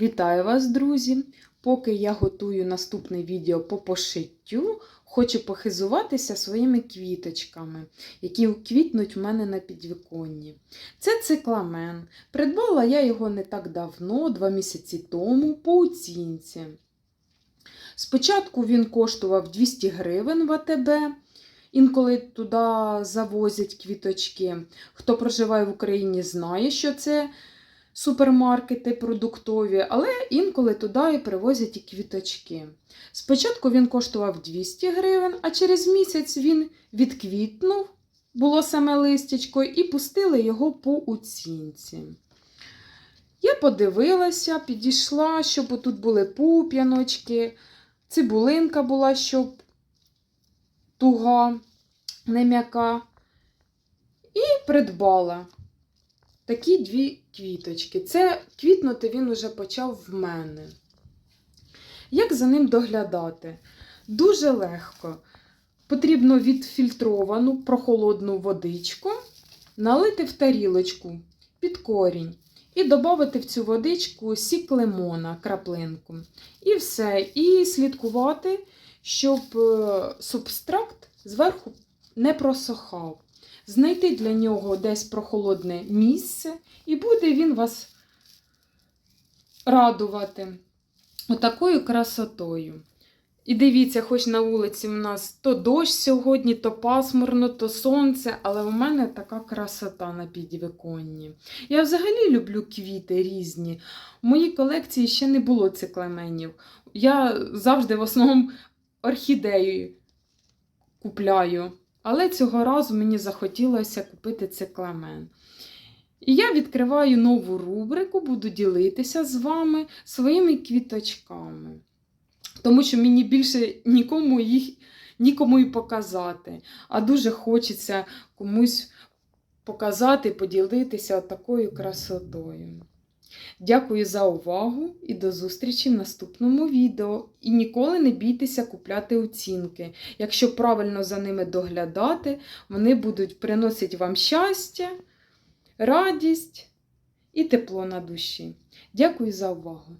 Вітаю вас, друзі! Поки я готую наступне відео по пошиттю, хочу похизуватися своїми квіточками, які квітнуть в мене на підвіконні. Це цикламен. Придбала я його не так давно, два місяці тому, по оцінці. Спочатку він коштував 200 гривень в АТБ. Інколи туди завозять квіточки. Хто проживає в Україні, знає, що це супермаркети продуктові, але інколи туди і привозять і квіточки. Спочатку він коштував 200 гривень, а через місяць він відквітнув, було саме листячко, і пустили його по оцінці. Я подивилася, підійшла, щоб тут були пуп'яночки, цибулинка була, щоб туга, не м'яка. І придбала такі дві квіточки. Це квітнути він вже почав в мене. Як за ним доглядати? Дуже легко. Потрібно відфільтровану прохолодну водичку налити в тарілочку під корінь і додати в цю водичку сік лимона, краплинку. І все. І слідкувати, щоб е, субстракт зверху не просохав знайти для нього десь прохолодне місце, і буде він вас радувати отакою красотою. І дивіться, хоч на вулиці в нас то дощ сьогодні, то пасмурно, то сонце, але в мене така красота на підвіконні. Я взагалі люблю квіти різні. В моїй колекції ще не було циклеменів. Я завжди в основному орхідею купляю. Але цього разу мені захотілося купити цикламен. І я відкриваю нову рубрику, буду ділитися з вами своїми квіточками. Тому що мені більше нікому їх нікому і показати. А дуже хочеться комусь показати, поділитися такою красотою. Дякую за увагу і до зустрічі в наступному відео. І ніколи не бійтеся купляти оцінки. Якщо правильно за ними доглядати, вони будуть приносити вам щастя, радість і тепло на душі. Дякую за увагу!